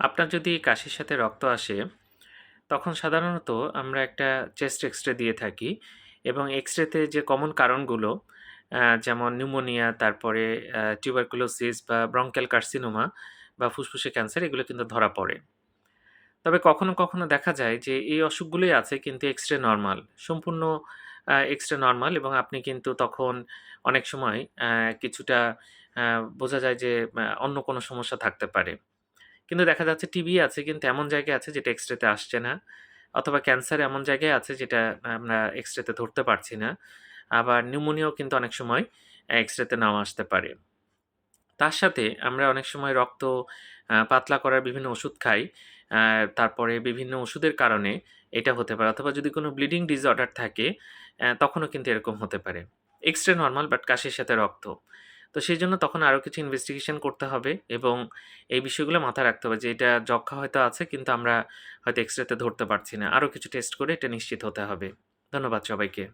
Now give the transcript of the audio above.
আপনার যদি কাশির সাথে রক্ত আসে, তখন সাধারণত আমরা একটা চেস্ট এক্স-রে দিয়ে থাকি এবং এক্স-রেতে যে কমন কারণগুলো যেমন নিউমোনিয়া, তারপরে টিউবারকুলোসিস বা ব্রঙ্কেল কার্সিনোমা বা ফুসফুসে ক্যান্সার এগুলো কিন্তু ধরা পড়ে। তবে কখনো, কখনো দেখা যায় যে এই অসুখগুলোই আছে কিন্তু এক্স-রে নরমাল। সম্পূর্ণ এক্স-রে নরমাল এবং আপনি কিন্তু তখন অনেক সময় কিছুটা বোঝা যায় যে অন্য কোনো সমস্যা থাকতে পারে। কিন্তু দেখা যাচ্ছে টিবি আছে, কিন্তু এমন জায়গায় আছে যেটা এক্স-রেতে আসছে না। অথবা ক্যান্সার এমন জায়গায় আছে যেটা আমরা এক্স-রেতে ধরতে পারছি না। আবার নিউমোনিয়াও কিন্তু অনেক সময় এক্স-রেতে নাও আসতে পারে। তার সাথে আমরা অনেক সময় রক্ত পাতলা করার বিভিন্ন ওষুধ খাই। তারপরে বিভিন্ন ওষুধের কারণে এটা হতে পারে, অথবা যদি কোনো ব্লিডিং ডিসঅর্ডার থাকে তখনও কিন্তু এরকম হতে পারে। এক্স-রে নরমাল বাট কাশির সাথে রক্ত। তো সেই জন্য তখন আরও কিছু ইনভেস্টিগেশন করতে হবে এবং এই বিষয়গুলো মাথায় রাখতে হবে যে এটা যক্ষা হয়তো আছে, কিন্তু আমরা হয়তো এক্স-রেতে ধরতে পারছি না। আরও কিছু টেস্ট করে এটা নিশ্চিত হতে হবে। ধন্যবাদ সবাইকে।